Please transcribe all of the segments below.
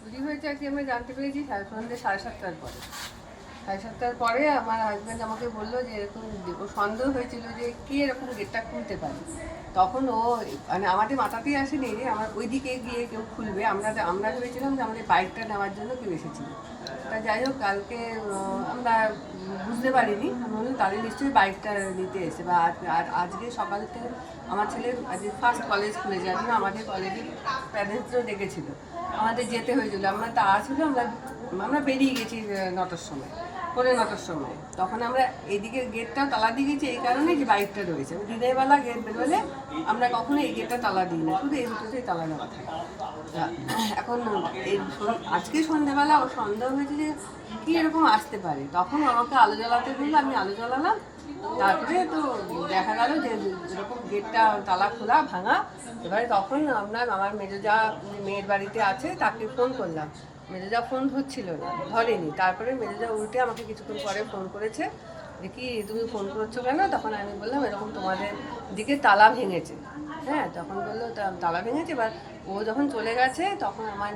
চুরি হয়েছে আর কি আমরা জানতে পেরেছি সন্ধ্যে, সাড়ে সাতটার পরে। সাড়ে সাতটার পরে আমার হাজব্যান্ড আমাকে বলল যে এরকম ও সন্দেহ হয়েছিল যে কে এরকম গেটটা খুলতে পারে। তখন ও মানে আমাদের মাথাতেই আসেনি যে আমার ওইদিকে গিয়ে কেউ খুলবে। আমরা আমরা ভেবেছিলাম যে আমাদের বাইকটা নেওয়ার জন্য কেউ এসেছিল। তা যাই হোক, কালকে আমরা বুঝতে পারিনি। আমি তাদের নিশ্চয়ই বাইকটা নিতে এসে বা আর আজকে সকাল থেকে আমার ছেলে আজকে ফার্স্ট কলেজ খুলেছে আর আমাদের কলেজের প্যারেন্টসও ডেকেছিল। আমাদের যেতে হয়েছিল। আমরা তা ছিল আমরা আমরা বেরিয়ে গেছি নটার সময় পরে নটার সময়। তখন আমরা এদিকে গেটটাও তালা দিয়ে গেছি এই কারণে যে বাইকটা রয়েছে। দিনের বেলা গেট বেরোলে আমরা কখনো এই গেটটা তালা দিই না, শুধু এই দুটোতেই তালা দেওয়া থাকে। এখন এই আজকে সন্ধ্যেবেলা ও সন্দেহ হয়েছে যে কি এরকম আসতে পারে। তখন আমাকে আলো জ্বালাতে বলল, আমি আলো জ্বালালাম তারপরে তো দেখা গেল যে যেরকম গেটটা তালা খোলা ভাঙা, এবারে তখন আপনার আমার মেজোজা মেয়ের বাড়িতে আছে, তাকে ফোন করলাম। মেজোজা ফোন ধরছিল না, ধরেনি। তারপরে মেজোজা উল্টে আমাকে কিছুক্ষণ পরে ফোন করেছে, যে কি তুমি ফোন করছ কেন? তখন আমি বললাম, এরকম তোমাদের দিকে তালা ভেঙেছে। হ্যাঁ তখন বলল, "তা- তালা ভেঙেছে। এবার ও যখন চলে গেছে, তখন আমার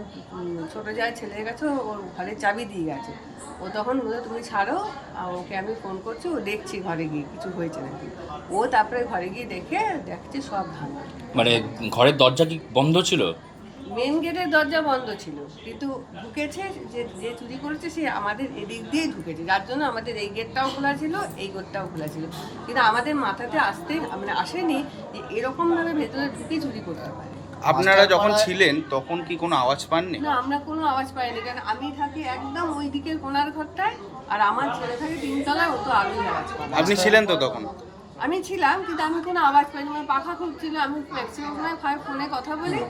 ছোটো যায় ছেলে গেছে ওর ঘরের চাবি দিয়ে গেছে। ও তখন বলল, তুমি ছাড়ো, আর ওকে আমি ফোন করছি, ও দেখছি ঘরে গিয়ে, কিছু হয়েছে নাকি? ও তারপরে ঘরে গিয়ে দেখে, দেখছে সব ভাঙা। মানে ঘরের দরজা কি বন্ধ ছিল? মেন গেটের দরজা বন্ধ ছিল। কিন্তু ঢুকেছে যে যে চুরি করেছে সে আমাদের এদিক দিয়েই ঢুকেছে। যার জন্য আমাদের এই গেটটাও খোলা ছিল এই গেটটাও খোলা ছিল। কিন্তু আমাদের মাথাতে আসতে মানে আসেনি যে এরকমভাবে ভেতরে ঢুকে চুরি করতে পারে আপনারা যখন ছিলেন তখন কি কোনো আওয়াজ পাননি? না আমরা কোনো আওয়াজ পাইনি। কারণ আমি থাকি একদম ওই দিকের কোনার ঘরটায় আর আমার ছেলে থাকে তিনতলায় ও তো আলোই আওয়াজ পায়। আপনি ছিলেন তো তখন? আমি ছিলাম কিন্তু আমি কোনো আওয়াজ পাইনি। আমার পাখা খুব ছিল আমি ম্যাক্সিমাম সময় ফা- ফোনে কথা বলি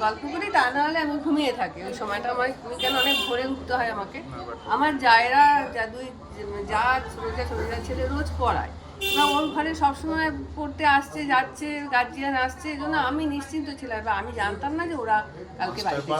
গল্প করি তা নাহলে আমি ঘুমিয়ে থাকি। ওই সময়টা আমার আমি কেন অনেক ভোরে উঠতে হয় আমাকে। আমার জায়রা যা দুই যা ছোটো যা ছেলে রোজ পড়ায়। বা ওর ঘরে সবসময় পড়তে আসছে যাচ্ছে গার্জিয়ান আসছে এই জন্য আমি নিশ্চিন্ত ছিলাম এবার আমি জানতাম না যে ওরা কালকে বাড়িতে